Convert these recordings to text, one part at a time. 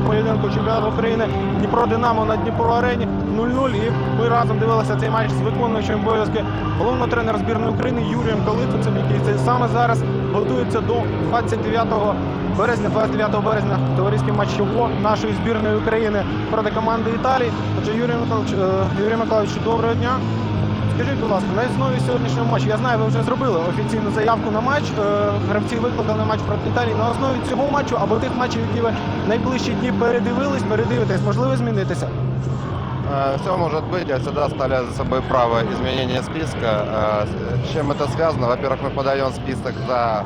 поєдинку чемпіонату України Дніпро Динамо на Дніпро Арені 0-0. І ми разом дивилися цей матч з виконуючим обов'язки головного тренера збірної України Юрієм Калитвицем, який саме зараз готується до 29 березня, 29 березня товариський матч нашої збірної України проти команди Італії. Отже, Юрій Миколаївич, е, Юрій Миколаївич, доброго дня. Скажіть, будь ласка, на основі сьогоднішнього матчу, я знаю, ви вже зробили офіційну заявку на матч. е, Гравці викликали матч проти Італії. На основі цього матчу або тих матчів, які ви найближчі дні передивились, передивитесь, можливо змінитися. Все может быть, я всегда оставляю за собой право изменения списка. Э, С чем это связано? Во-первых, мы подаем список за э,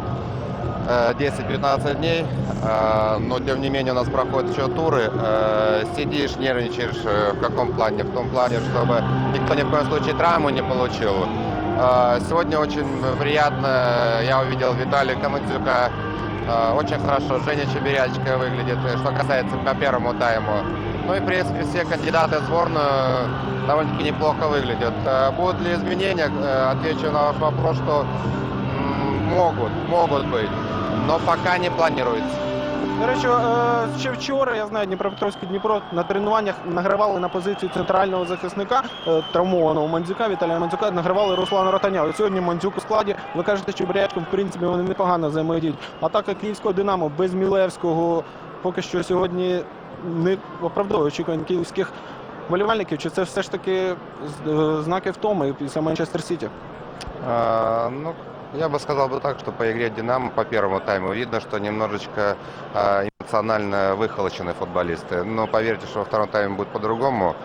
10-15 дней, э, но тем не менее у нас проходят еще туры. Э, Сидишь, нервничаешь э, в каком плане? В том плане, чтобы никто ни в коем случае травму не получил. Э, Сегодня очень приятно, я увидел Виталия Камыцюка, Э, Очень хорошо Женя Чебирячка выглядит, э, что касается по первому тайму. Ну и, в принципе, все кандидаты в сборную довольно-таки неплохо выглядят. Э, Будут ли изменения? Э, Отвечу на ваш вопрос, что могут, могут быть, но пока не планируется. До речі, е, ще вчора я знаю, Дніпропетровський Дніпро на тренуваннях награвали на позицію центрального захисника е, травмованого Мандзюка, Віталія Мандзюка, награвали Руслана Ротаня. От сьогодні Мандзюк у складі. Ви кажете, що Брячком, в принципі, вони непогано взаємодіють. Атака київського Динамо без Мілевського поки що сьогодні не оправдовує очікувань київських болівальників. Чи це все ж таки е, знаки втоми після Манчестер Сіті? А, Ну, я бы сказал бы так, что по игре «Динамо» по первому тайму видно, что немножечко а, эмоционально выхолощены футболисты. Но поверьте, что во втором тайме будет по-другому.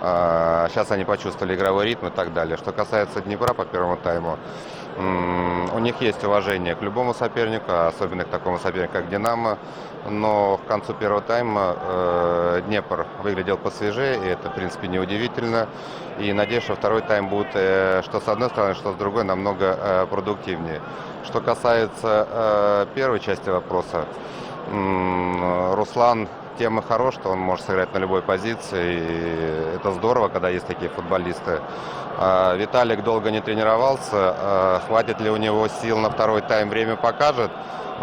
А, Сейчас они почувствовали игровой ритм и так далее. Что касается Днепра по первому тайму, у них есть уважение к любому сопернику, особенно к такому сопернику, как «Динамо». Но к концу первого тайма э, Днепр выглядел посвежее, и это, в принципе, неудивительно. И надеюсь, что второй тайм будет, э, что с одной стороны, что с другой, намного э, продуктивнее. Что касается э, первой части вопроса, м, Руслан тем и хорош, что он может сыграть на любой позиции. И это здорово, когда есть такие футболисты. А, Виталик долго не тренировался. а, Хватит ли у него сил на второй тайм, время покажет.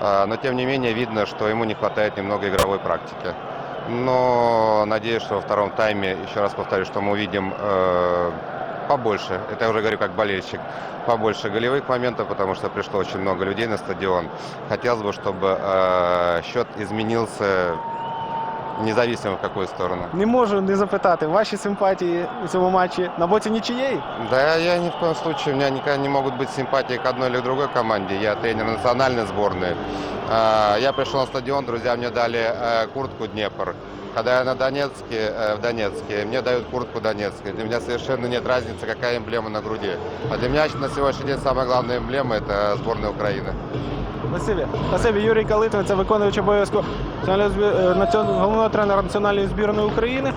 А, Но тем не менее видно, что ему не хватает немного игровой практики. Но надеюсь, что во втором тайме, еще раз повторю, что мы увидим э, побольше, это я уже говорю как болельщик, побольше голевых моментов, потому что пришло очень много людей на стадион. Хотелось бы, чтобы э, счет изменился независимо в какую сторону. Не можу не запитати ваші симпатії у цьому матчі на боці нічиєї. Да, я ни в коем случае, у меня никогда не могут быть симпатии к одной или другой команде. Я тренер национальной сборной. А, Я пришел на стадион, друзья мне дали э, куртку Днепр. Когда я на Донецке, э, в Донецке, мне дают куртку Донецкой. Для меня совершенно нет разницы, какая эмблема на груди. А для меня на сегодняшний день самая главная эмблема – это сборная Украины. Спасибі. Спасибі, Юрій Калитвин, це виконуючий обов'язку національного збір- е, націон- головного тренера національної збірної України.